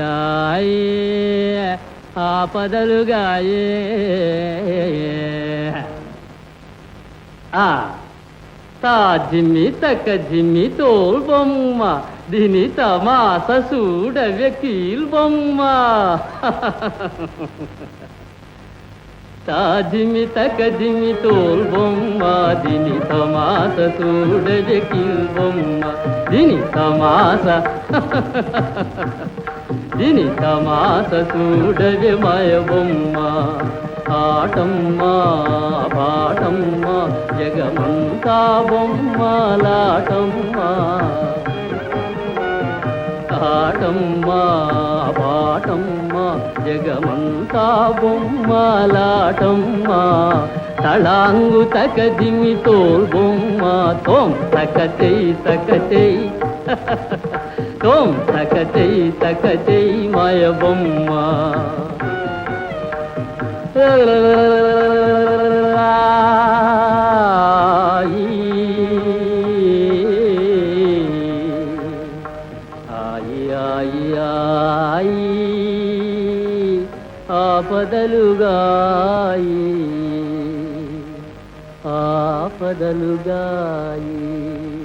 ఆయి ఆపదలుగాయే. ఆ తా జిమ్మి తక్క జిమ్మి తోల్ బొమ్మ దీని తమాస చూడ కీల్ బొమ్మ తా జిమ్మి తక్క జిమ్మి తోల్ బొమ్మ దిని తమాస చూడ కీల్ బొమ్మ దిని తమాస. దీని తమాస చూడవే మాయ బొమ్మ ఆటమ్మా పాటమ్మా జగమంతా బొమ్మలాటమ్మా. ఆటమ్మా పాటమ్మా జగమంతా బొమ్మలాటమ్మా. తళాంగు తక దిమి తోల్ బొమ్మ. తోం తక చెయ్యి తక చెయ్యి. తోం తక చెయ్యి తక చెయ్యి మాయ బొమ్మ ఆయి ఆయి ఆయి. ఆపదలుగాయి. ఆపదలుగాయి.